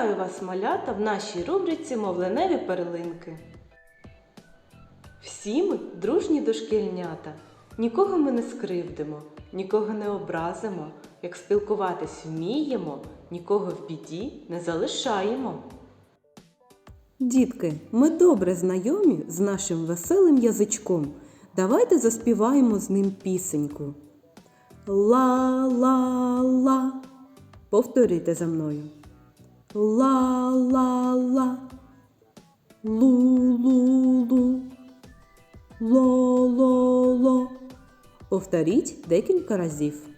Вітаю вас, малята, в нашій рубриці Мовленеві перлинки. Всі ми дружні дошкільнята. Нікого ми не скривдимо, нікого не образимо. Як спілкуватись вміємо, нікого в біді не залишаємо. Дітки, ми добре знайомі з нашим веселим язичком. Давайте заспіваємо з ним пісеньку. Ла-ла-ла. Повторюйте за мною. Ла-ла-ла. Лу-лу-лу. Ло-ло-ло. Повторіть декілька разів.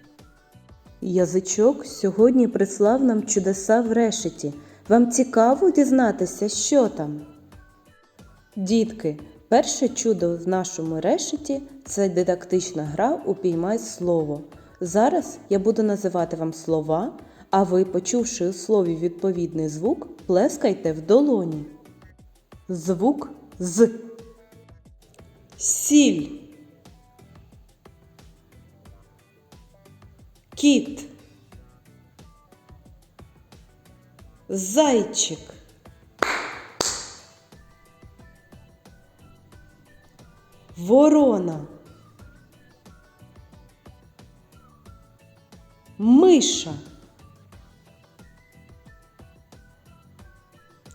Язичок сьогодні прислав нам чудеса в решеті. Вам цікаво дізнатися, що там? Дітки, перше чудо в нашому решеті це дидактична гра Упіймай слово. Зараз я буду називати вам слова, а ви, почувши у слові відповідний звук, плескайте в долоні. Звук з. Сіль. Кіт. Зайчик. Ворона. Миша.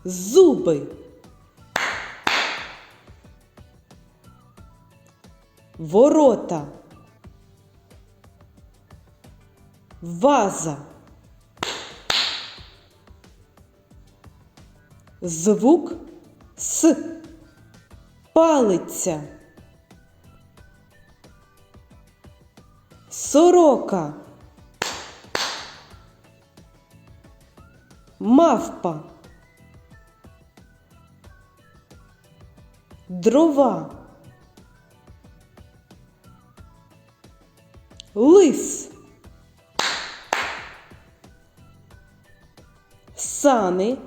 Зуби. Ворота. Ваза. Звук С. Палиця. Сорока. Мавпа. Дрова. Лис. Сани.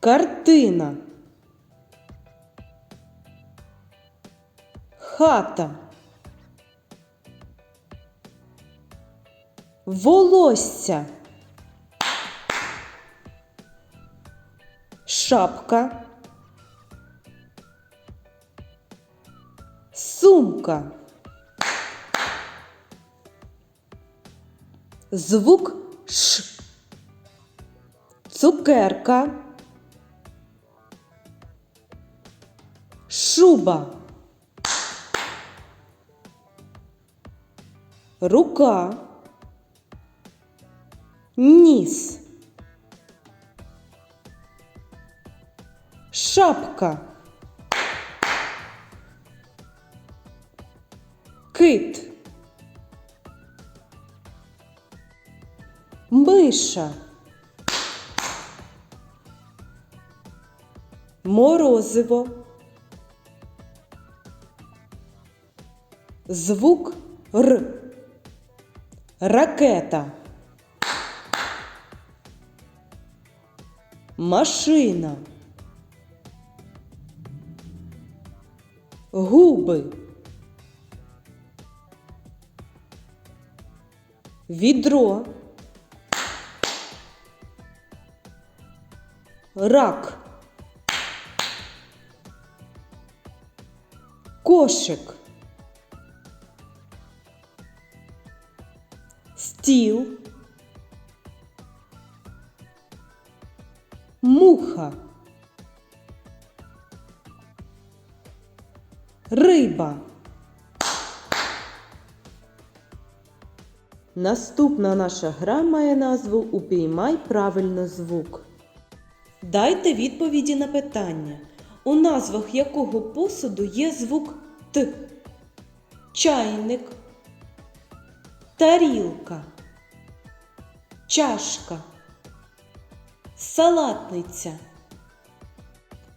Картина. Хата. Волосся. Шапка. Сумка. Звук Ш. Цукерка. Шуба. Рука. Ніс. Шапка. Кит. Миша. Морозиво. Звук Р. Ракета. Машина. Губи. Відро. Рак. Кошик. Стіл. Муха. Риба. Наступна наша гра має назву Упіймай правильно звук. Дайте відповіді на питання, у назвах якого посуду є звук Т. Чайник, тарілка, чашка, салатниця.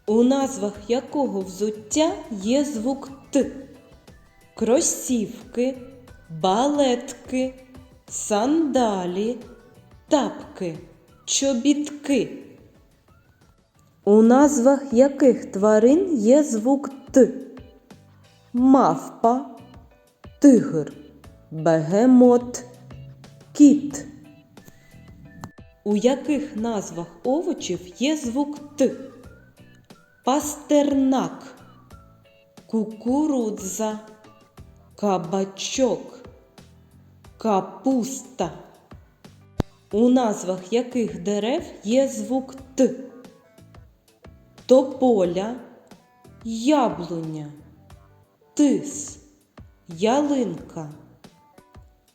У назвах якого взуття є звук Т. Кросівки, балетки, сандалі, тапки, чобітки. У назвах яких тварин є звук Т? Мавпа, тигр, бегемот, кіт, У яких назвах овочів є звук Т? Пастернак, кукурудза, кабачок, капуста. У назвах яких дерев є звук Т? Тополя, яблуня, тис, ялинка.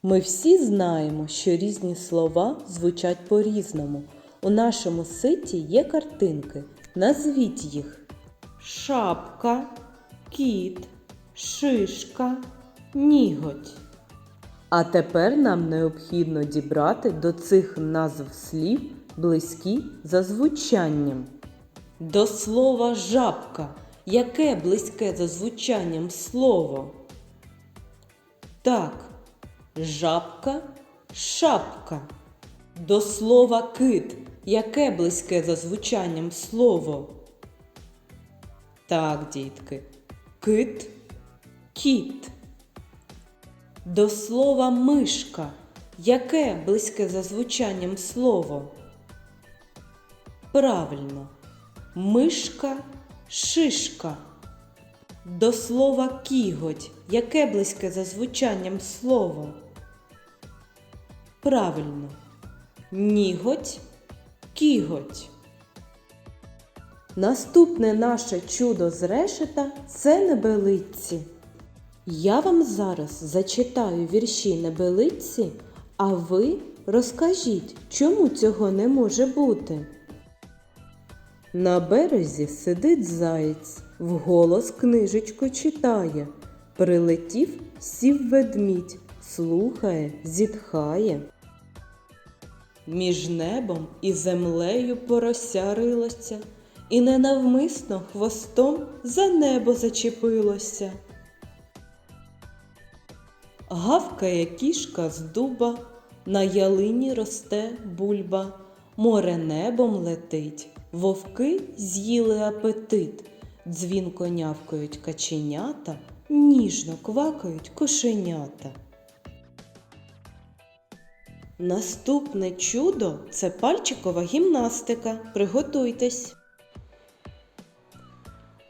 Ми всі знаємо, що різні слова звучать по-різному. У нашому ситі є картинки. Назвіть їх: шапка, кіт, шишка, ніготь. А тепер нам необхідно дібрати до цих назв слів близькі за звучанням. До слова жабка. Яке близьке за звучанням слово? Так, жабка, шапка. До слова кит. Яке близьке за звучанням слово? Так, дітки. Кит, кіт. До слова мишка. Яке близьке за звучанням слово? Правильно. Мишка, шишка. До слова кіготь. Яке близьке за звучанням слово? Правильно. Ніготь, кіготь. Наступне наше чудо з решета це небелиці. Я вам зараз зачитаю вірші небелиці, а ви розкажіть, чому цього не може бути. На березі сидить заєць, вголос книжечку читає. Прилетів, сів ведмідь, слухає, зітхає. Між небом і землею порося рилося, і ненавмисно хвостом за небо зачепилося. Гавкає кішка з дуба, на ялині росте бульба, море небом летить, вовки з'їли апетит, дзвінко нявкають каченята, ніжно квакають кошенята. Наступне чудо це пальчикова гімнастика. Приготуйтесь.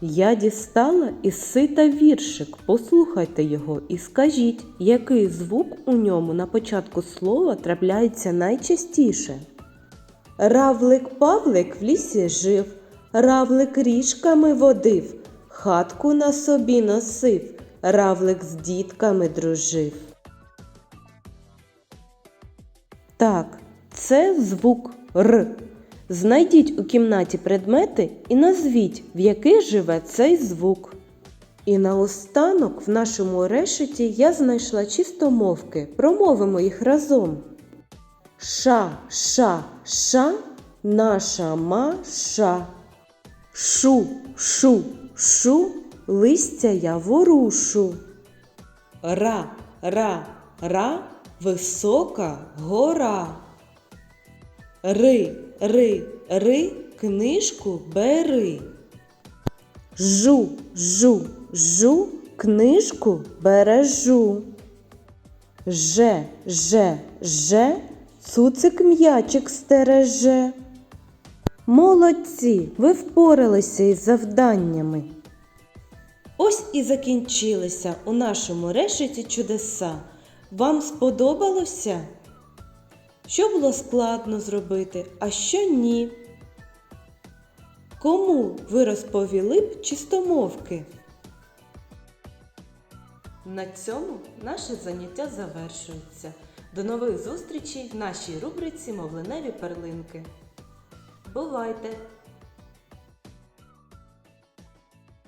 Я дістала із сита віршик. Послухайте його і скажіть, який звук у ньому на початку слова трапляється найчастіше. Равлик Павлик в лісі жив, равлик ріжками водив, хатку на собі носив, равлик з дітками дружив. Так, це звук Р. Знайдіть у кімнаті предмети і назвіть, в яких живе цей звук. І наостанок в нашому решеті я знайшла чистомовки. Промовимо їх разом. Ша, ша, ша, наша маша. Шу, шу, шу, листя я ворушу. Ра, ра, ра, висока гора. Ри, ри, ри, книжку бери. Жу, жу, жу, книжку бережу. Же, же, же, цуцик м'ячик стереже. Молодці, ви впоралися із завданнями. Ось і закінчилися у нашому решеті чудеса. Вам сподобалося? Що було складно зробити, а що ні? Кому ви розповіли б чистомовки? На цьому наше заняття завершується. До нових зустрічей в нашій рубриці Мовленеві перлинки. Бувайте!